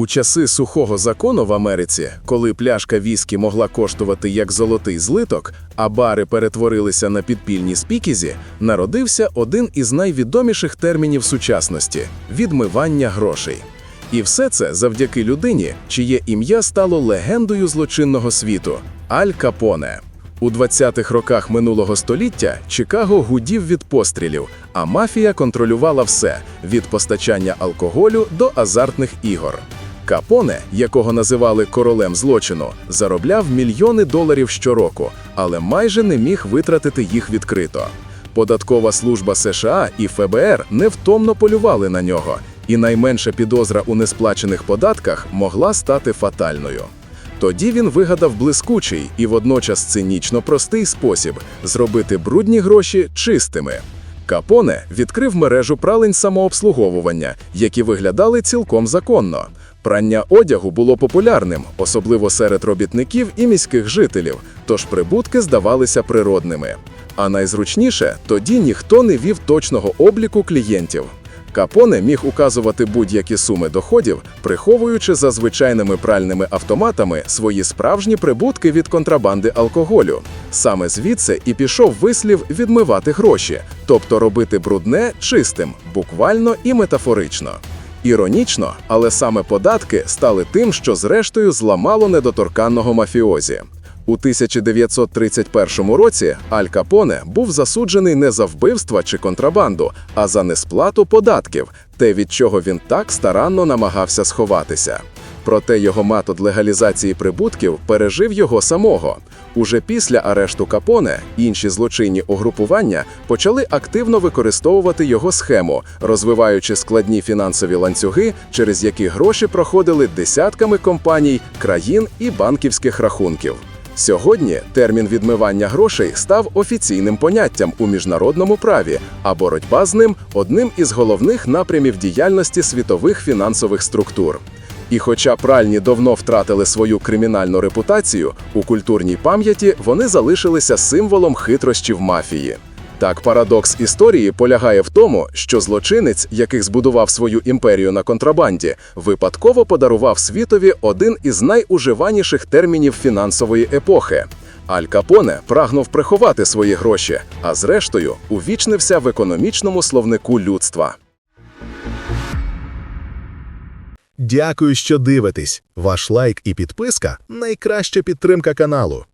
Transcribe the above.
У часи сухого закону в Америці, коли пляшка віскі могла коштувати як золотий злиток, а бари перетворилися на підпільні спікізі, народився один із найвідоміших термінів сучасності відмивання грошей. І все це завдяки людині, чиє ім'я стало легендою злочинного світу Аль Капоне. У 20-х роках минулого століття Чикаго гудів від пострілів, а мафія контролювала все від постачання алкоголю до азартних ігор. Капоне, якого називали королем злочину, заробляв мільйони доларів щороку, але майже не міг витратити їх відкрито. Податкова служба США і ФБР невтомно полювали на нього, і найменша підозра у несплачених податках могла стати фатальною. Тоді він вигадав блискучий і водночас цинічно простий спосіб зробити брудні гроші чистими. Капоне відкрив мережу пралень самообслуговування, які виглядали цілком законно. Прання одягу було популярним, особливо серед робітників і міських жителів, тож прибутки здавалися природними. А найзручніше тоді ніхто не вів точного обліку клієнтів. Капоне міг указувати будь-які суми доходів, приховуючи за звичайними пральними автоматами свої справжні прибутки від контрабанди алкоголю. Саме звідси і пішов вислів відмивати гроші, тобто робити брудне чистим, буквально і метафорично. Іронічно, але саме податки стали тим, що зрештою зламало недоторканного мафіозі. У 1931 році Аль Капоне був засуджений не за вбивства чи контрабанду, а за несплату податків, те, від чого він так старанно намагався сховатися. Проте його метод легалізації прибутків пережив його самого. Уже після арешту Капоне інші злочинні угрупування почали активно використовувати його схему, розвиваючи складні фінансові ланцюги, через які гроші проходили десятками компаній, країн і банківських рахунків. Сьогодні термін відмивання грошей став офіційним поняттям у міжнародному праві, а боротьба з ним одним із головних напрямів діяльності світових фінансових структур. І хоча пральні давно втратили свою кримінальну репутацію, у культурній пам'яті вони залишилися символом хитрощів мафії. Так, парадокс історії полягає в тому, що злочинець, яких збудував свою імперію на контрабанді, випадково подарував світові один із найуживаніших термінів фінансової епохи. Аль Капоне прагнув приховати свої гроші, а зрештою увічнився в економічному словнику людства. Дякую, що дивитесь. Ваш лайк і підписка найкраща підтримка каналу.